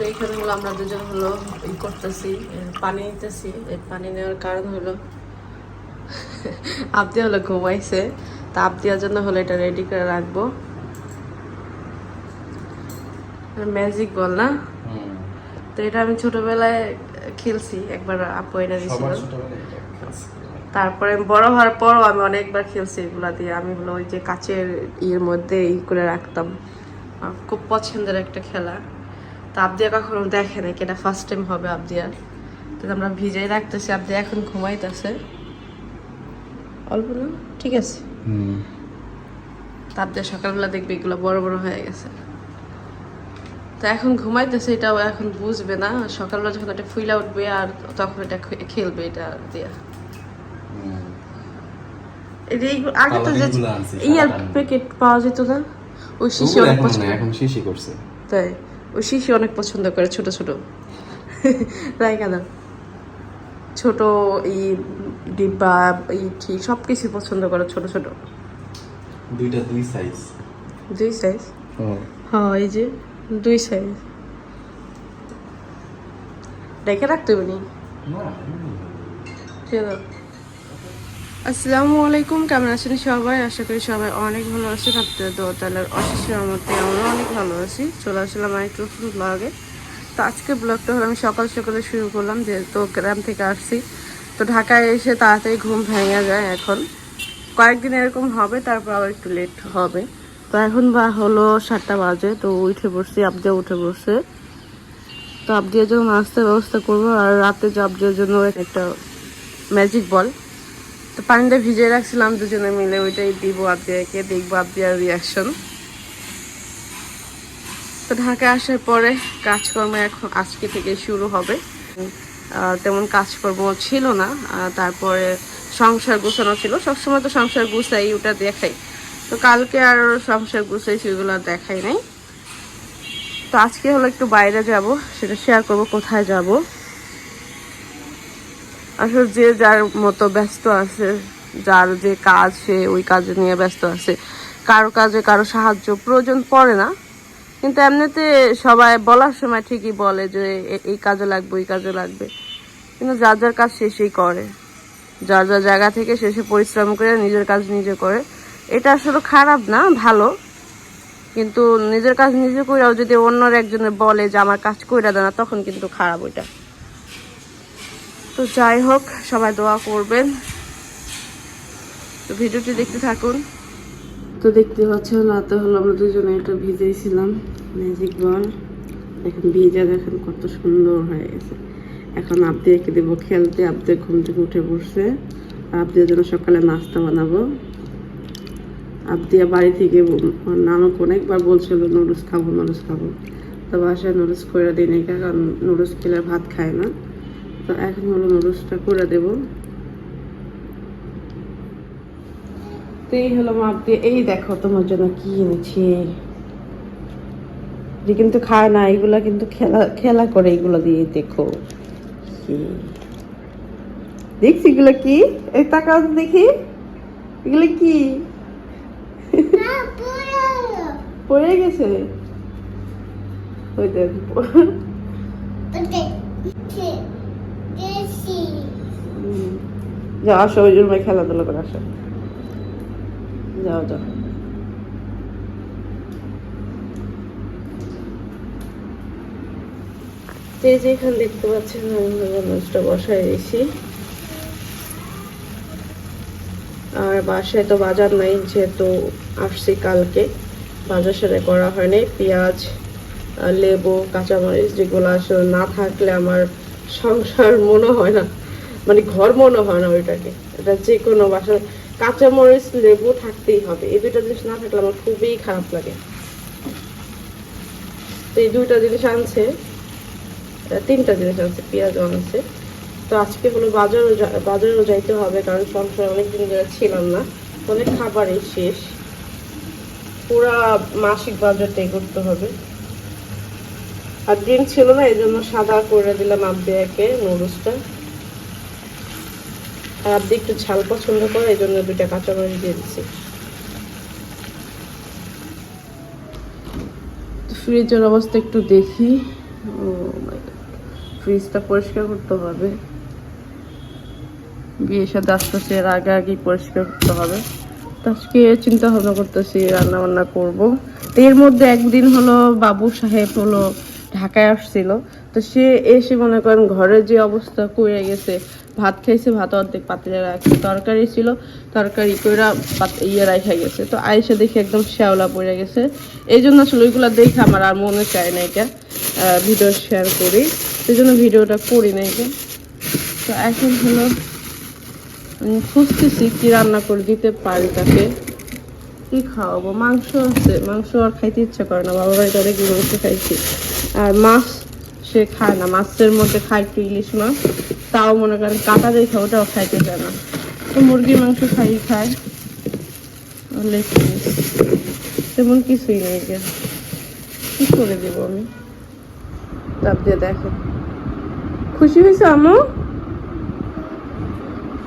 তো এখানে হলো আমরা দুজন হলো ই করতেছি পানি নিতেছি। এই পানি নেওয়ার কারণ হলো আপনি হলো ঘুমাইছে। তা আপ দেওয়ার জন্য হলো এটা রেডি করে রাখব। ম্যাজিক বল না? তো এটা আমি ছোটবেলায় খেলছি একবার আপু দিয়েছিল এটা খেলছি। তারপরে বড় হওয়ার পরও আমি অনেকবার খেলছি এগুলা দিয়ে। আমি হলো ওই যে কাচের ইয়ের মধ্যে ই করে রাখতাম। খুব পছন্দের একটা খেলা। আবদিয়া কখনো দেখে নাই এটা ফার্স্ট টাইম হবে আবদিয়ার। তো আমরা ভিজাই রাখতেছি আবদিয়া এখন ঘুমাইতেছে। অল্প না? ঠিক আছে। তার দিয়ে সকালবেলা দেখবে এগুলো বড় বড় হয়ে গেছে। তো এখন ঘুমাইতেছে এটাও এখন বুঝবে না। সকালবেলা যখন এটা ফুইলা উঠবে আর তখন এটা খেলবে এটা দিয়া আগে তো যে ইয়ার প্যাকেট পাওয়া যেত না ওই শিশি অনেক পছন্দ এখন শিশি করছে। তাই। ওই শিশি অনেক পছন্দ করে ছোট ছোট। তাই কেন ছোট এই ডিব্বা এই ঠিক সব কিছু পছন্দ করে ছোট ছোট। দুইটা দুই সাইজ দুই সাইজ হ্যাঁ। এই যে দুই সাইজ ডেকে রাখতে উনি পারি আসসালামু আলাইকুম, কেমন আছেন সবাই? আশা করি সবাই অনেক ভালো আছেন। আপনাদের দোতালার অশেষ মধ্যে আমরা অনেক ভালো আছি। চলে আসলাম আরেকটু ব্লগে তো আজকে ব্লগটা হলো আমি সকাল সকালে শুরু করলাম, যেহেতু গ্রাম থেকে আসছি। তো ঢাকায় এসে তাড়াতাড়ি ঘুম ভেঙে যায় এখন। কয়েকদিন এরকম হবে, তারপর আবার একটু লেট হবে। তো এখন বা হলো সাতটা বাজে, তো উঠে বসছি আবদিয়া উঠে বসছে তো আবদিয়ার জন্য নাস্তার ব্যবস্থা করব, আর রাতে আবদিয়ার জন্য একটা ম্যাজিক বল তো পানিটা ভিজিয়ে রাখছিলাম, দুজনে মিলে ওইটাই দিব আবদিয়াকে দেখব আবদিয়ার রিয়াকশন তো ঢাকায় আসার পরে কাজকর্ম এখন আজকে থেকে শুরু হবে। তেমন কাজকর্ম ছিল না তারপরে সংসার গুছানো ছিল। সবসময় তো সংসার গুছাই, ওটা দেখাই। তো কালকে আর সংসার গুছাই সেগুলো দেখাই নাই। তো আজকে হলো একটু বাইরে যাব, সেটা শেয়ার করব, কোথায় যাব। আসলে যে যার মতো ব্যস্ত আছে, যার যে কাজ সে ওই কাজে নিয়ে ব্যস্ত আছে, কারও কাজে কারও সাহায্য প্রয়োজন পড়ে না। কিন্তু এমনিতে সবাই বলার সময় ঠিকই বলে যে এই কাজে লাগবে, ওই কাজে লাগবে। কিন্তু যার যার কাজ সেই করে। যার যার জায়গা থেকে সে পরিশ্রম করে, নিজের কাজ নিজে করে। এটা আসলে খারাপ না, ভালো। কিন্তু নিজের কাজ নিজে কইরাও যদি অন্যর একজনে বলে যে, আমার কাজ কইরা দেয় না তখন কিন্তু খারাপ ওইটা। তো যাই হোক, সবাই দোয়া করবেন। তো ভিডিওটি দেখতে থাকুন। তো দেখতে পাচ্ছেন রাতে হলো আমরা দুজনে এটা ভিজেছিলাম। ম্যাজিক বল এখন ভিজে দেখেন কত সুন্দর হয়ে গেছে। এখন আবদিয়াকে দেবো খেলতে আবদিয়া ঘুম থেকে উঠে বসছে আবদিয়ার জন্য সকালে নাস্তা বানাবো। আবদিয়া বাড়ি থেকে নানক অনেকবার বলছিল, নুডলস খাব নুডলস খাব। তো বাসায় নুডলস করে দিই কারণ নুডলস খেলে ভাত খায় না। তো এখন হলো নুডলসটা করে দেবো। তো এই হলো মাপ দিয়ে, এই দেখো তোমার জন্য কি এনেছি। যে কিন্তু খায় না এগুলা কিন্তু খেলা খেলা করে এগুলো দিয়ে, দেখো। দেখছি এগুলো কি? এই টাকা দেখি। এগুলো কি? পড়ে গেছে। ওই দেখ হুম। যাও, আসো, ওই জন্য খেলাধুলা করে আসো। যাও যাও। যে যেখানে দেখতে পাচ্ছেন মাছটা বসায় দিয়েছি। আর বাসায় তো বাজার নাই, যেহেতু আসছি কালকে। বাজার সাথে করা হয়নি। পেঁয়াজ লেবু, কাঁচামরিচ যেগুলো আসলে না থাকলে আমার সংসার মনে হয় না। মানে ঘর মনে হয় না ওইটাকে। এটা যে কোনো বাসায় কাঁচামরিচ, লেবু থাকতেই হবে। এই দুইটা জিনিস না থাকলে আমার খুবই খারাপ লাগে। এই দুইটা জিনিস আনছে তিনটা জিনিস আনছে পেঁয়াজও আনছে। তো আজকে হলো বাজারও বাজারেও যাইতে হবে, কারণ সংসার অনেকদিন ধরে ছিলাম না। অনেক খাবারই শেষ। পুরা মাসিক বাজারটাই করতে হবে। আর ডিম ছিল না এই জন্য সাদা করে দিলাম আব্দিয়াকে নুডলসটা। আর আব্দি একটু ঝাল পছন্দ করে, এই জন্য দুইটা কাঁচামরিচ দিয়ে দিচ্ছি ফ্রিজের অবস্থা একটু দেখি। ফ্রিজটা পরিষ্কার করতে হবে। বিয়ের সাথে আসতেছে, এর আগে আগেই পরিষ্কার করতে হবে। আজকে চিন্তা ভাবনা করতেছি রান্না বান্না করব। এর মধ্যে একদিন হলো বাবু সাহেব হলো ঢাকায় আসছিল। তো সে এসে মনে করেন ঘরের যে অবস্থা কইরা গেছে, ভাত খাইছে, ভাত অর্ধেক পাতিলে রাখছে। তরকারি ছিল, তরকারি কইরা ইয়ে রাখা গেছে। তো আইসা দেখে একদম শ্যাওলা পড়ে গেছে। এই জন্য আসলে ওইগুলো দেখে আমার আর মনে চায় না এটা ভিডিও শেয়ার করি। সেই জন্য ভিডিওটা করি না এটা। তো এখন হলো খুঁজতেছি কি রান্না করে দিতে পারি তাকে। কি খাওয়াবো? মাংস আছে। মাংস আর খাইতে ইচ্ছা করে না। বাবা বাড়িতে অনেক মাংস খাইছি। আর মাছ সে খায় না, মাছের মধ্যে খায় একটু ইলিশ মাছ, তাও মনে করেন কাটা দেখে ওটাও খাইতে চায় না। তো মুরগির মাংস খাই খায়। তেমন কিছুই নেই যে কি করে দেবো আমি? তাপ দিয়ে দেখো। খুশি হয়েছে আমু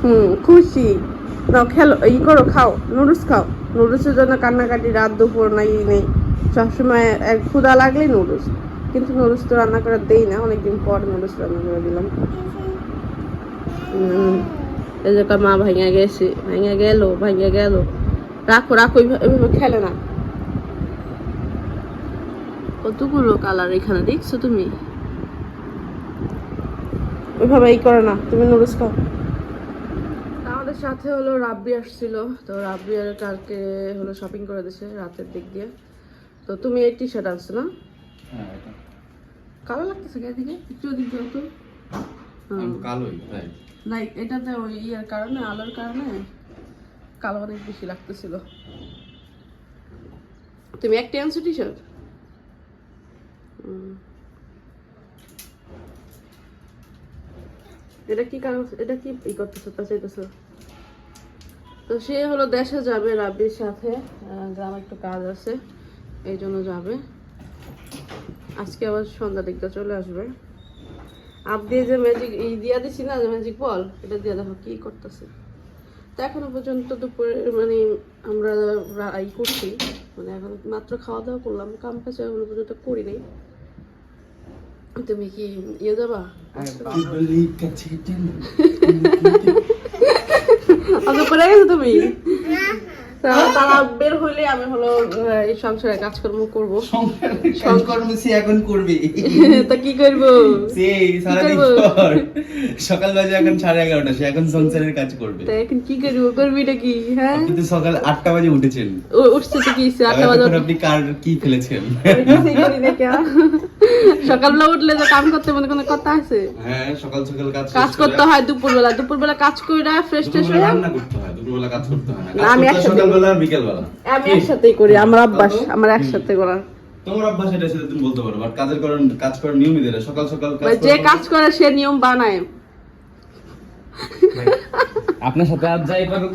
হুম, খুশি। নাও, খেলো, ই করো, খাও, নুডলস খাও। নুডলসের জন্য কান্নাকাটি রাত দুপুর নাই, নেই। সবসময় এক ক্ষুদা লাগলেই নুডলস। কিন্তু নুডলস তো রান্না করে দেই না, অনেকদিন পর নুডলস রান্না করে দিলাম। এই যে মা ভাইয়া গেছে ভাইয়া গেল ভাইয়া গেল। রাখো রাখো, এইভাবে খেলে না। কতগুলো কালার এখানে, দেখছ তুমি? ওইভাবে এই করে না, তুমি নুডলস খাও। আমাদের সাথে হলো রাব্বি আসছিল, তো রাব্বি আর কালকে হলো শপিং করে দিছে, রাতের দিক দিয়ে। তো তুমি এই টি শার্ট আনছো না? হ্যাঁ কালো লাগতেছে কে একটু ওদিক তো। কালোই এটাতে ওই ইয়ের কারণে আলোর কারণে কালো অনেক বেশি লাগতেছিল। তুমি একটা আনছো টি শার্ট এটা কি কারণ এটা কি ই করতেছো তা চাইতেছো? তো সে হলো দেশে যাবে রাব্বির সাথে গ্রামে একটু কাজ আছে এই জন্য যাবে। আজকে আবার সন্ধ্যা দিকটা চলে আসবে। আপ দিয়ে যে ম্যাজিক এই দিয়া দিছি না যে ম্যাজিক বল এটা দিয়ে দেখো কি করতেছে। তো এখনও পর্যন্ত দুপুরে মানে আমরা রা- ই করছি মানে এখন মাত্র খাওয়া দাওয়া করলাম কাম কাজ এখনও পর্যন্ত করি নাই। তুমি কি ইয়ে যাবা? আগে পড়ে গেছো তুমি? তা- তারা বের হইলে আমি হলো আহ, এই সংসারে কাজকর্ম করব। কাজকর্ম সে এখন করবি। তা কি করব? সারাদিন? সকাল বাজে এখন সাড়ে এগারোটা সে এখন সংসারের কাজ করবে। তা এখন কি করব? হ্যাঁ? আপনি তো সকাল আটটা বাজে উঠেছেন। ও উঠছে তো কি আটটা বাজে আপনি কার কি ফেলেছেন? সকালবেলা উঠলে তো কাম করতে মনে কোনো কথা আছে? হ্যাঁ সকাল সকাল কাজ কাজ করতে হয় দুপুরবেলা। দুপুরবেলা কাজ করে ফ্রেশ দুপুরবেলা হয়ে রান্না করতে হয় দুপুরবেলা কাজ করতে হয় না। আমি একসাথে- সকালবেলা আর বিকেলবেলা। আমি একসাথেই করি আমার অভ্যাস আমার একসাথে করা তোমার অভ্যাস এটা সেটা তুমি বলতে পারো বাট কাজের করার কাজ করার নিয়মই দেয় সকাল সকাল কাজ যে কাজ করে সে নিয়ম বানায়। আপনার সাথে আজ যাই পারুক।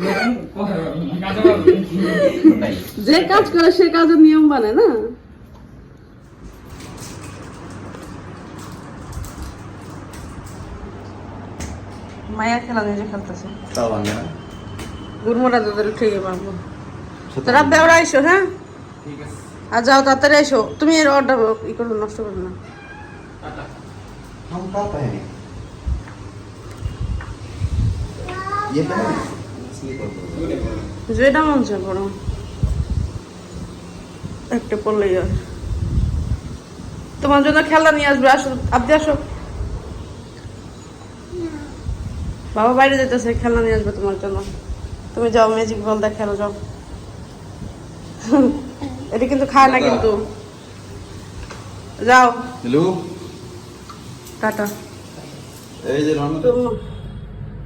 যে কাজ করে সে কাজের নিয়ম বানায় না? মায়া খেলা দিয়ে খেলতেছে। গুরমোরা তোদের খেয়ে পারব তোরা বেওড়া আইসো হ্যাঁ? আর যাও তাড়াতাড়ি আইসো। তুমি এর অর্ডার ই করবে নষ্ট করবে না। যেটা মন চায় পড়ো একটা পড়লেই আর তোমার জন্য খেলা নিয়ে আসবে আসো আপনি আসো। বাবা বাইরে যেতেছে খেলা নিয়ে আসবে তোমার জন্য। তুমি যাও ম্যাজিক বল দেখ খেলো যাও। এটা কিন্তু খায় না কিন্তু। যাও। Hello tata. এই যে তো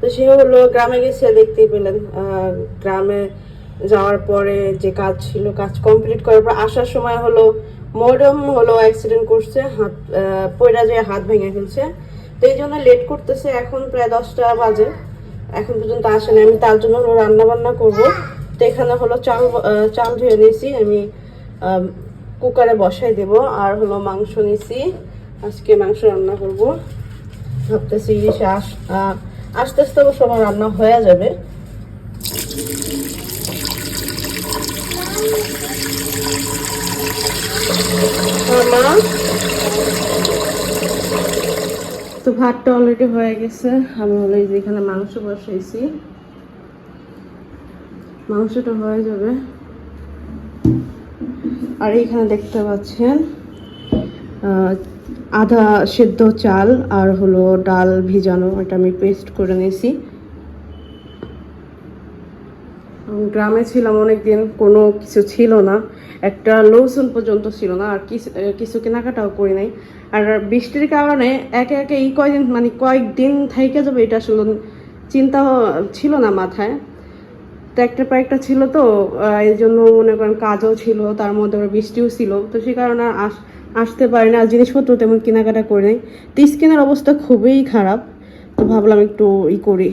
তো সে হলো গ্রামে গেছে দেখতেই পেলেন। গ্রামে যাওয়ার পরে যে কাজ ছিল কাজ কমপ্লিট করার পর আসার সময় হলো মরম হলো অ্যাক্সিডেন্ট করছে হাত পয়রা যে হাত ভেঙে ফেলছে। তো এই জন্য লেট করতেছে এখন প্রায় দশটা বাজে। এখন পর্যন্ত আসেনি আমি তার জন্য হলো রান্না বান্না করব। তো এখানে হলো চাল চাল ধুয়ে নিয়েছি, আমি কুকারে বসাই দেব। আর হলো মাংস নিয়েছি, আজকে মাংস রান্না করব। ভাবতেছি আস আস্তে আস্তে অবশ্য আমার রান্না হয়ে যাবে। মা? তো ভাতটা অলরেডি হয়ে গেছে। আমি যে এখানে মাংস বসাইছি। মাংসটা হয়ে যাবে। আর এইখানে দেখতে পাচ্ছেন আধা সেদ্ধ চাল আর হলো ডাল ভিজানো, এটা আমি পেস্ট করে নিয়েছি। গ্রামে ছিলাম অনেকদিন, কোনো কিছু ছিল না। একটা লৌসুন পর্যন্ত ছিল না, আর কিছু কিছু কেনাকাটাও করি নাই। আর বৃষ্টির কারণে একে একে এই কয়দিন মানে কয়েকদিন থাইকে যাবে এটা আসলে চিন্তা ছিল না মাথায়। তো একটা পর একটা ছিল তো এই জন্য মনে করেন কাজও ছিল, তার মধ্যে আবার বৃষ্টিও ছিল। তো সেই কারণে আস- আসতে পারি না, আর জিনিসপত্র তেমন কেনাকাটা করি নাই। তো স্কিনের অবস্থা খুবই খারাপ, তো ভাবলাম একটু ই করি,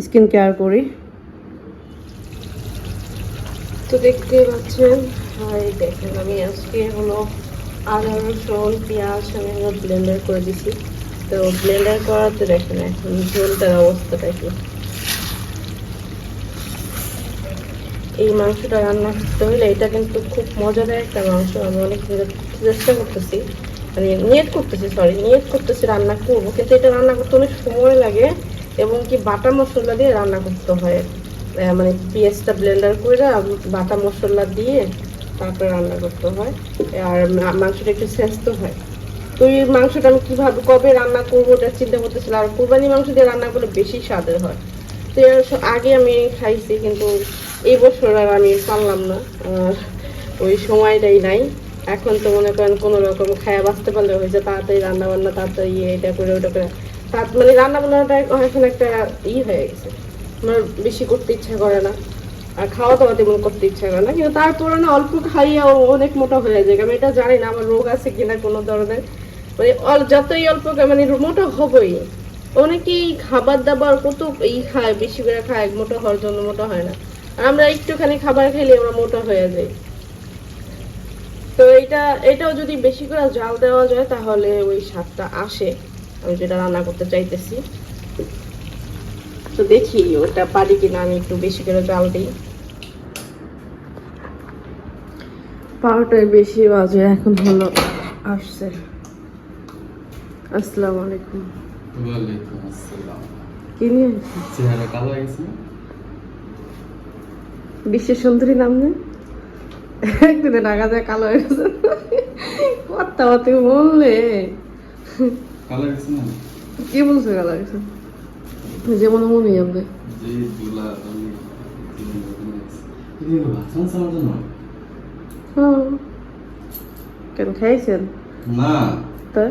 স্কিন কেয়ার করি। তো দেখতে পাচ্ছেন। হাই, দেখেন আমি আজকে হলো আদা, রসুন, পেঁয়াজ, আমি হলো ব্লেন্ডার করে দিছি। তো ব্লেন্ডার করাতে দেখেন এখন ঝোলটার অবস্থাটা কি। এই মাংসটা রান্না করতে হলে এটা কিন্তু খুব মজাদার একটা মাংস। আমি অনেক চেষ্টা করতেছি। মানে নিয়ত করতেছি সরি নিয়ত করতেছি রান্না করব। কিন্তু এটা রান্না করতে অনেক সময় লাগে এবং কি বাটা মশলা দিয়ে রান্না করতে হয় মানে পেঁয়াজটা ব্লেন্ডার করে বাটা মশলা দিয়ে তারপরে রান্না করতে হয়। আর মাংসটা একটু স্বাস্থ্য হয়। তো এই মাংসটা আমি কীভাবে, কবে রান্না করব ওটা চিন্তা করতেছিলাম। আর কোরবানি মাংস দিয়ে রান্না করলে বেশি স্বাদের হয়। তো আগে আমি খাইছি কিন্তু এই বছর আর আমি পারলাম না। ওই সময়টাই নাই। এখন তো মনে করেন কোনো রকম খায়া বাঁচতে পারলে হয়েছে তাড়াতাড়ি রান্না বান্না তাড়াতাড়ি ইয়ে এটা করে, ওটা করে। তার মানে রান্না বান্নাটা এখন একটা ই হয়ে গেছে। আমার বেশি করতে ইচ্ছা করে না। আর খাওয়া দাওয়া তেমন করতে ইচ্ছা করে না। কিন্তু তারপরে না অল্প খাইয়াও অনেক মোটা হয়ে যায়। আমি এটা জানি না, আমার রোগ আছে কিনা কোনো ধরনের। মানে যতই অল্প মানে মোটা হবই। অনেকেই খাবার দাবার কত ই খায়, বেশি করে খায়, মোটা হওয়ার জন্য মোটা হয় না। আর আমরা একটুখানি খাবার খেলে আমরা মোটা হয়ে যাই। তো এটা, এটাও যদি বেশি করে জাল দেওয়া যায়, তাহলে ওই স্বাদটা আসে। আমি যেটা রান্না করতে চাইতেছি। তো দেখি ওটা পারি কিনা আমি একটু বেশি করে জাল দিই। বারোটায় বেশি বাজে এখন হলো আসছে। আসসালামু আলাইকুম। ওয়ালাইকুম আসসালাম। কি নিয়ে? চেহারা কালো গেছে বিশ্বের সুন্দরী নাম নেই? একদিনে ঢাকা যায় কালো হয়ে গেছে। কথা তুমি বললে। কালো গেছে না? কি বলছো কালো গেছে? যেমন মনে জন্য হ্যাঁ। কেন খাইছেন? না। তাই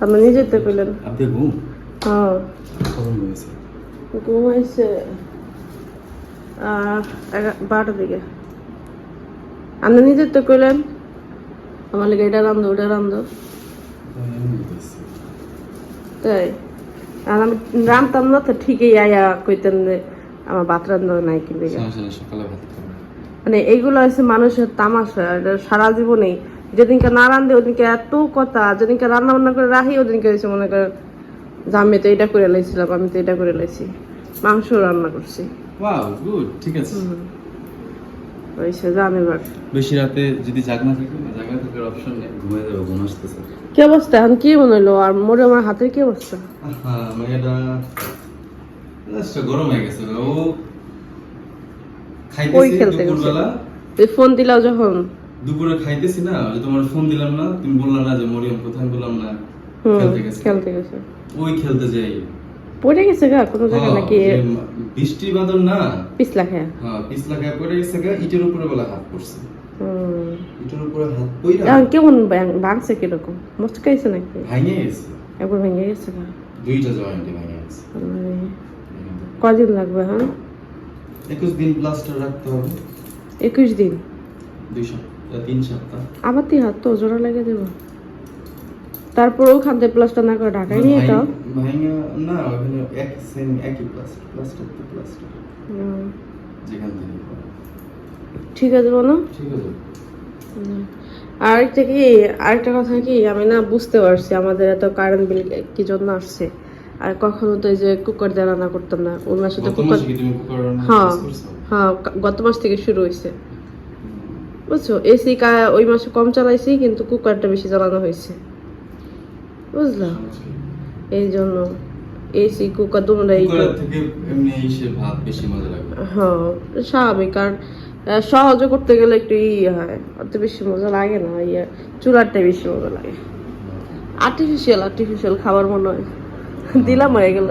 আপনি নিজে তো পেলেন আপনি ঘুম? হ্যাঁ। কখন হয়েছে বারোটার দিকে। আপনি নিজের তো কইলেন? আমার লেগে এটা রান্ধো ওটা রান্ধো। তাই। আর আমি রান্ধতাম না তো ঠিকই আয়া কইতেন যে আমার ভাত রান্ধা নাই কি লেগে। সমস্যা নেই, সকালে ভাত খাব। মানে এইগুলো হচ্ছে মানুষের তামাশা এটা সারা জীবনেই। যেদিনকে না রান্ধে ওদিনকে এত কথা যেদিনকে রান্না বান্না করে রাখি ওদিনকে হয়েছে মনে করেন যে আমি তো এটা করে লাইছিলাম আমি তো এটা করে লাইছি মাংস রান্না করছি। ঠিক আছে। আমি এবার বেশি রাতে যদি জাগনা থাকে জাগনা থাকার অপশন নেই ঘুমিয়ে যাবে ঘুম আসতেছে। কি অবস্থা? এখন কি বানাইলো? আর মোরে আমার হাতের কি অবস্থা? হ্যাঁ মেয়েটা গরম হয়ে গেছে ও ওই খেলতে গেছে। তুই ফোন দিলাও যখন। দুপুরে খাইতেছি না যে তোমার ফোন দিলাম না তুমি বললা না যে মরিয়ম কোথায় বললাম না খেলতে গেছে। খেলতে গেছে। ওই খেলতে যাই। পড়ে গেছে গা কোনো জায়গায় হ্যাঁ, নাকি বৃষ্টি বাদল না? পিছলা খেয়া হ্যাঁ। পিছলা গায়ে পড়ে গেছে গা ইটের উপরে বলে হাত পড়ছে। ইটের উপরে হাত পইরা কেমন ভাঙ- ভাঙছে কীরকম? মুচকাইছে নাকি? ভাঙে গেছে। একবার ভেঙে গেছে গা। দুইটা জয়েন্টে ভাঙে গেছে। কদিন লাগবে হ্যাঁ? একুশ দিন প্লাস্টার রাখতে হবে। একুশ দিন? দুই সপ্তাহ তিন সপ্তাহ। আবার তুই হাত তো জোড়া লাগে দেব। তারপর ওখান থেকে প্লাস্টার না করে ঢাকায় নিয়ে ভাই- এটাও ভাইঙা না ওখানে এক সেম একই প্লাস্টার প্লাস্টার তো প্লাস্টার। যেখান থেকে ঠিক আছে বলো। ঠিক আছে। আরেকটা কি আরেকটা কথা কি আমি না বুঝতে পারছি আমাদের এত কারেন্ট বিল কি জন্য আসছে। আর কখনো তো এই যে কুকার দিয়ে রান্না করতাম না ওই মাসে তো কুকার হ্যাঁ হ্যাঁ গত মাস থেকে শুরু হয়েছে বুঝছ? এসি ওই মাসে কম চালাইছি কিন্তু কুকারটা বেশি চালানো হয়েছে বুঝলাম এই জন্য এসি কুকার তোমরা এই থেকে এমনি এসে ভাত বেশি মজা লাগে হ্যাঁ স্বাভাবিক। কারণ সহজে করতে গেলে একটু ইয়ে হয়। অত বেশি মজা লাগে না। ইয়ে চুলারটাই বেশি মজা লাগে। আর্টিফিশিয়াল আর্টিফিশিয়াল খাবার মনে হয়। দিলাম হয়ে গেল।